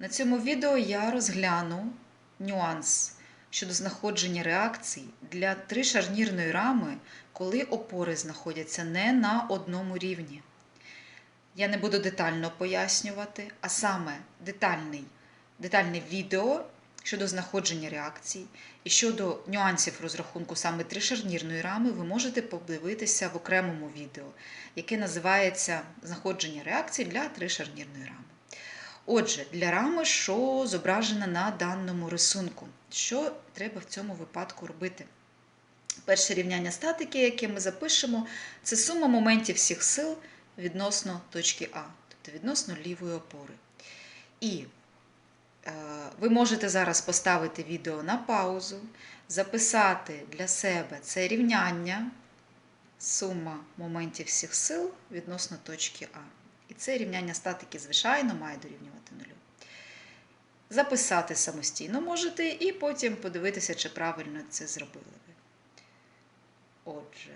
На цьому відео я розгляну нюанс щодо знаходження реакцій для тришарнірної рами, коли опори знаходяться не на одному рівні. Я не буду детально пояснювати, а саме детальний, детальне відео щодо знаходження реакцій і щодо нюансів розрахунку саме тришарнірної рами ви можете подивитися в окремому відео, яке називається Знаходження реакцій для тришарнірної рами. Отже, для рами, що зображена на даному рисунку, що треба в цьому випадку робити? Перше рівняння статики, яке ми запишемо, це сума моментів всіх сил відносно точки А, тобто відносно лівої опори. І е, ви можете зараз поставити відео на паузу, записати для себе це рівняння, сума моментів всіх сил відносно точки А. І це рівняння статики, звичайно, має дорівнювати нулю. Записати самостійно можете і потім подивитися, чи правильно це зробили ви. Отже,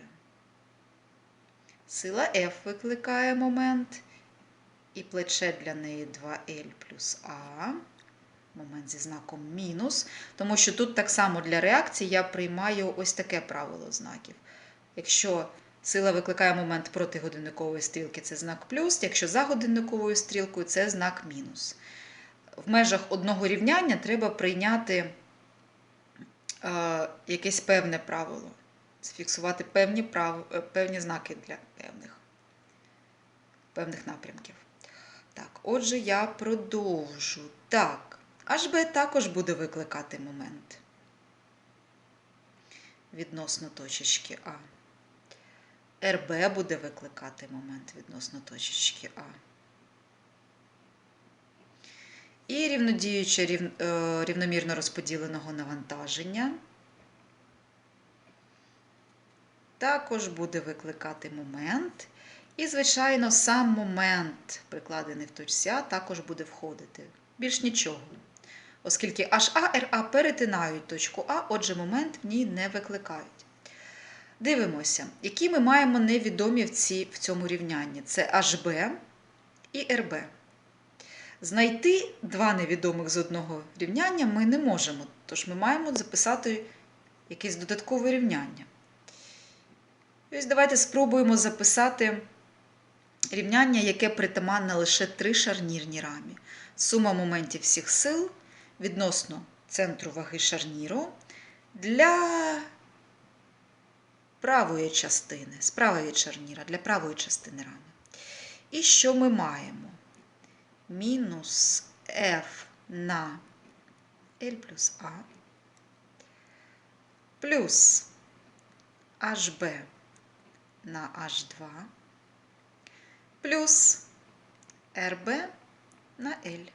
сила F викликає момент, і плече для неї 2L плюс А. Момент зі знаком мінус, тому що тут так само для реакції я приймаю ось таке правило знаків. Якщо сила викликає момент проти годинникової стрілки, це знак плюс, якщо за годинниковою стрілкою, це знак мінус. В межах одного рівняння треба прийняти е, якесь певне правило, зафіксувати певні, прав, е, певні знаки для певних, певних напрямків. Так, отже, я продовжу. Так, HB також буде викликати момент відносно точечки А. РБ буде викликати момент відносно точечки А. І рівнодіюче рів, е, рівномірно розподіленого навантаження також буде викликати момент. І, звичайно, сам момент, прикладений в точці А, також буде входити. Більш нічого. Оскільки HA, RA перетинають точку А, отже, момент в ній не викликають. Дивимося, які ми маємо невідомі в, ці, в цьому рівнянні. Це HB і RB. Знайти два невідомих з одного рівняння ми не можемо, тож ми маємо записати якесь додаткове рівняння. Ось давайте спробуємо записати рівняння, яке притаманне лише три шарнірні рамі. Сума моментів всіх сил відносно центру ваги шарніру для правої частини, з правої шарніра, для правої частини рами. І що ми маємо? Мінус F на L плюс А плюс HB на H2 плюс RB на L.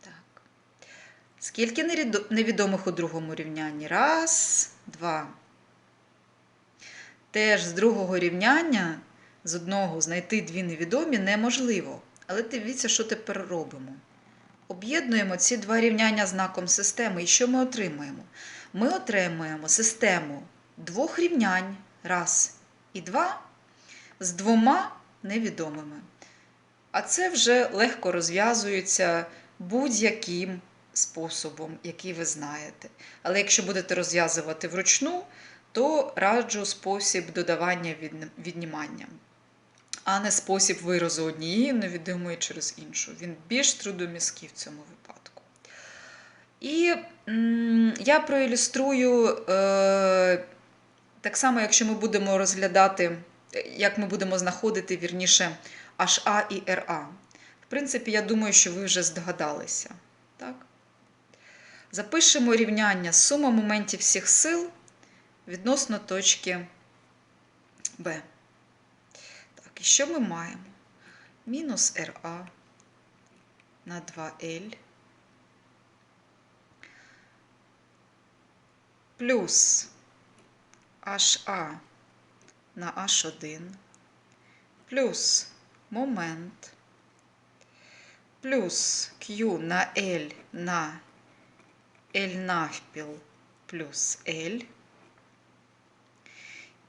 Так. Скільки невідомих у другому рівнянні? Раз, два. Теж з другого рівняння, з одного знайти дві невідомі неможливо. Але дивіться, що тепер робимо. Об'єднуємо ці два рівняння знаком системи. І що ми отримаємо? Ми отримаємо систему двох рівнянь, раз і два, з двома невідомими. А це вже легко розв'язується будь-яким способом, який ви знаєте. Але якщо будете розв'язувати вручну, то раджу спосіб додавання віднімання, а не спосіб виразу однієї невідомої через іншу. Він більш трудоміський в цьому випадку. І я проілюструю е, так само, якщо ми будемо розглядати, як ми будемо знаходити вірніше HA і RA. В принципі, я думаю, що ви вже здогадалися. Так? Запишемо рівняння сума моментів всіх сил відносно точки Б. Так, і що ми маємо? Мінус РА на 2Л плюс HA на H1 плюс момент плюс Q на L на L навпіл плюс L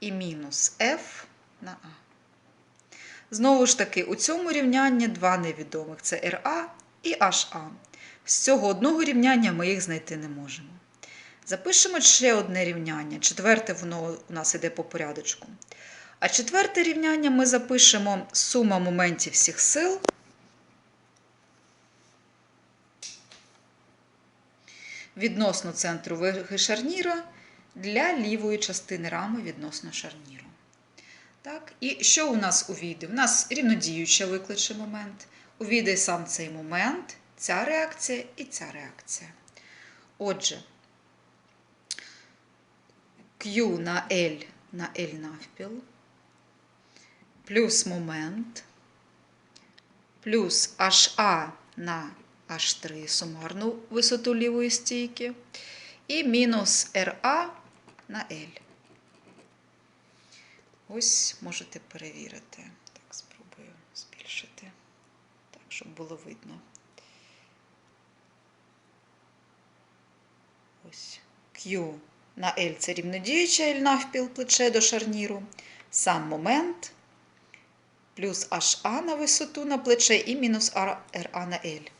і мінус F на А. Знову ж таки, у цьому рівнянні два невідомих це RA і HA. З цього одного рівняння ми їх знайти не можемо. Запишемо ще одне рівняння. Четверте воно у нас іде по порядочку. А четверте рівняння ми запишемо сума моментів всіх сил. Відносно центру ваги шарніра для лівої частини рами відносно шарніру. Так, і що у нас увійде? У нас рівнодіюча викличе момент. Увійде сам цей момент, ця реакція і ця реакція. Отже, Q на L на L навпіл, плюс момент, плюс HA на H3 сумарну висоту лівої стійки, і мінус RA на L. Ось можете перевірити. Так, спробую збільшити, так, щоб було видно. Ось Q на L це рівнодіюча L навпіл плече до шарніру, сам момент, плюс HA на висоту на плече і мінус RA на L.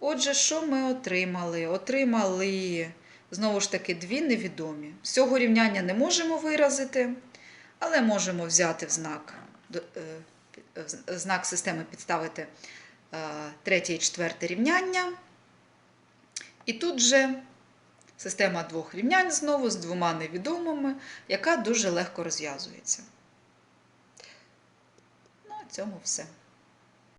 Отже, що ми отримали? Отримали, знову ж таки, дві невідомі. З цього рівняння не можемо виразити, але можемо взяти в знак, е, в знак системи підставити е, третє і четверте рівняння. І тут же система двох рівнянь знову з двома невідомими, яка дуже легко розв'язується. Ну, на цьому все.